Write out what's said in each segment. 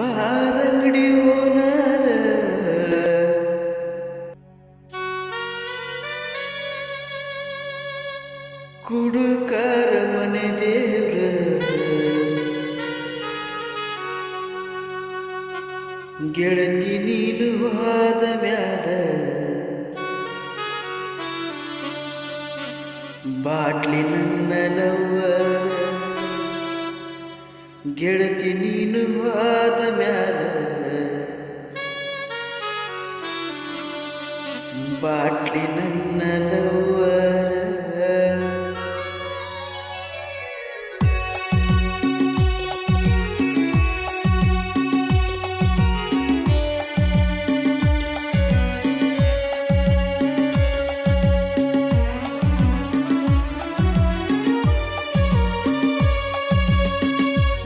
ಬಾರಂಗಡಿ ಓನರ ಕುಡುಕರ ಮನೆ ದೇವ್ರ ಗೆಳತಿ ನೀನು ಆದ ಮ್ಯಾಲ ನನ್ನ ನವ್ವರ ಗೆಳತಿ ಬಾಟ್ಲಿ ನನ್ನ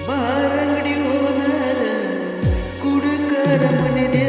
ಬಾರಂಗಡಿ ಓನರ ಕುಡುಕರ ಮನೆದೆ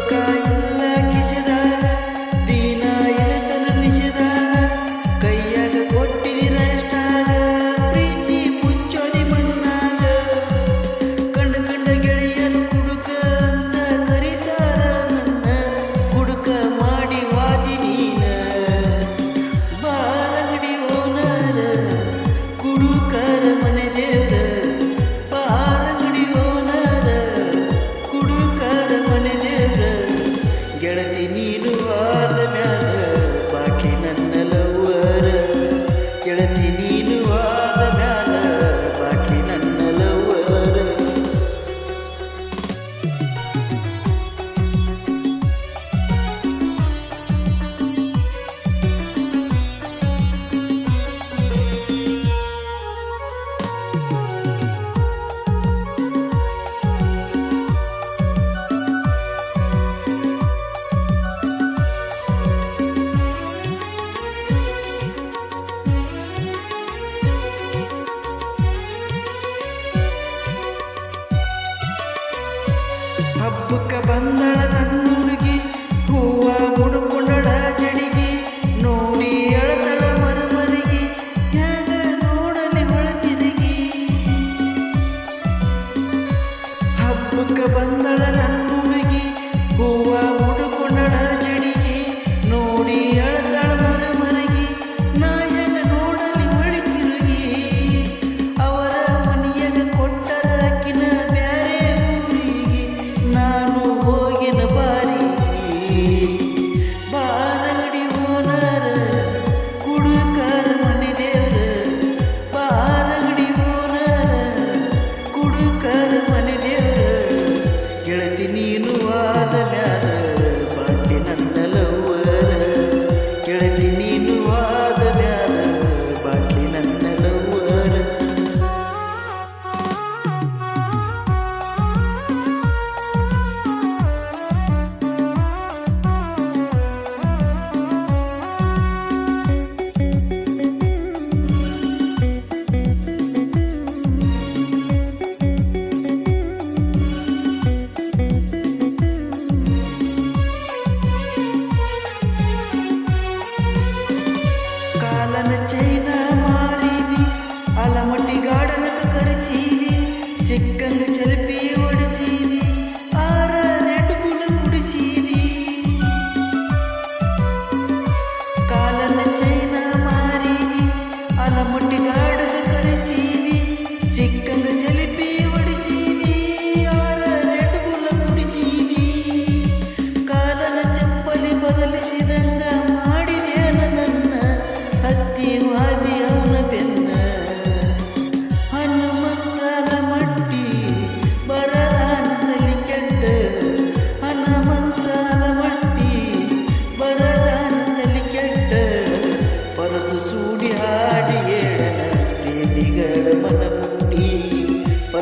Пока ಬುಕ್ಕ ಬಂದಳ ನನ್ನ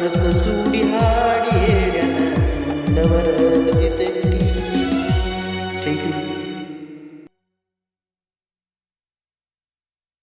essa sua